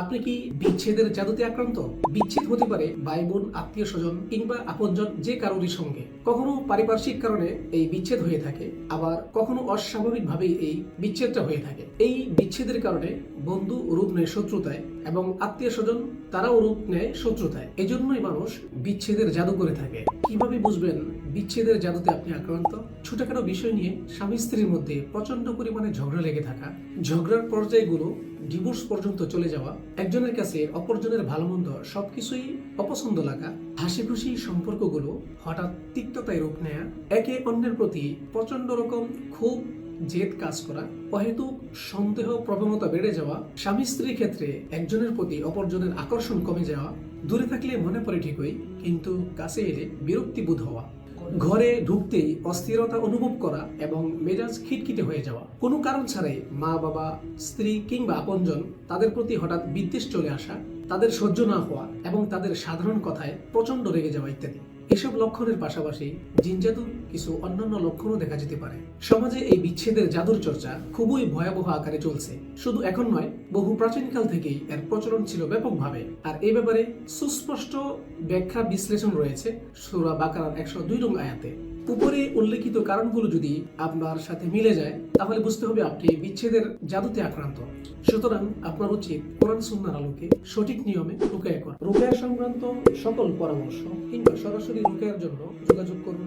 আপনি কি বিচ্ছেদের জাদুতে আক্রান্ত? বিচ্ছেদ হতে পারে ভাই বোন, আত্মীয় স্বজন কিংবা আপনজন যে কারোরই সঙ্গে। কখনো পারিপার্শ্বিক কারণে এই বিচ্ছেদ হয়ে থাকে, আবার কখনো অস্বাভাবিকভাবেই এই বিচ্ছেদটা হয়ে থাকে। এই বিচ্ছেদের কারণে বন্ধু রূপ নেয় শত্রুতায় এবং আত্মীয় স্বজন তারাও রূপ নেয় শত্রুতায়। এজন্যই মানুষ বিচ্ছেদের জাদু করে থাকে। কীভাবে বুঝবেন বিচ্ছেদের জাদুতে আপনি আক্রান্ত। ছোটখাটো বিষয় নিয়ে স্বামী স্ত্রীর মধ্যে প্রচণ্ড পরিমাণে ঝগড়া লেগে থাকা। ঝগড়ার পর্যায়গুলো ডিভোর্স পর্যন্ত চলে যাওয়া, একজনের কাছে অপরজনের ভালো মন্দ সবকিছুই অপছন্দ লাগা হাসি খুশি সম্পর্কগুলো হঠাৎ তিক্ততায় রূপ নেয়া, একে অন্যের প্রতি প্রচণ্ড রকম খুব জেদ কাজ করা অহেতুক সন্দেহ প্রবণতা বেড়ে যাওয়া, স্বামী স্ত্রীর ক্ষেত্রে একজনের প্রতি অপরজনের আকর্ষণ কমে যাওয়া, দূরে থাকলে মনে পড়ে ঠিকই, কিন্তু কাছে এলে বিরক্তিবোধ হওয়া। ঘরে ঢুকতেই অস্থিরতা অনুভব করা এবং মেজাজ খিটখিটে হয়ে যাওয়া। কোনো কারণ ছাড়াই মা বাবা স্ত্রী কিংবা আপনজন তাদের প্রতি হঠাৎ বিদ্বেষ চলে আসা তাদের সহ্য না হওয়া এবং তাদের সাধারণ কথায় প্রচণ্ড রেগে যাওয়া ইত্যাদি। এসব লক্ষণের পাশাপাশি জিনজাদুর কিছু অন্যান্য লক্ষণও দেখা যেতে পারে। সমাজে এই বিচ্ছেদের জাদুর চর্চা খুবই ভয়াবহ আকারে চলছে। শুধু এখন নয়, বহু প্রাচীনকাল থেকেই এর প্রচলন ছিল ব্যাপকভাবে। আর এ ব্যাপারে সুস্পষ্ট ব্যাখ্যা বিশ্লেষণ রয়েছে সুরা বাকারার একশো দুই রং আয়াতে। উপরে উল্লেখিত কারণগুলো যদি আপনার সাথে মিলে যায়, তাহলে বুঝতে হবে আপনি বিচ্ছেদের জাদুতে আক্রান্ত। সুতরাং আপনার উচিত কোরআন সুন্নার আলোকে সঠিক নিয়মে রুকায়া করা। রুকায়া সংক্রান্ত সকল পরামর্শ কিংবা সরাসরি রুকায়ার জন্য যোগাযোগ করুন।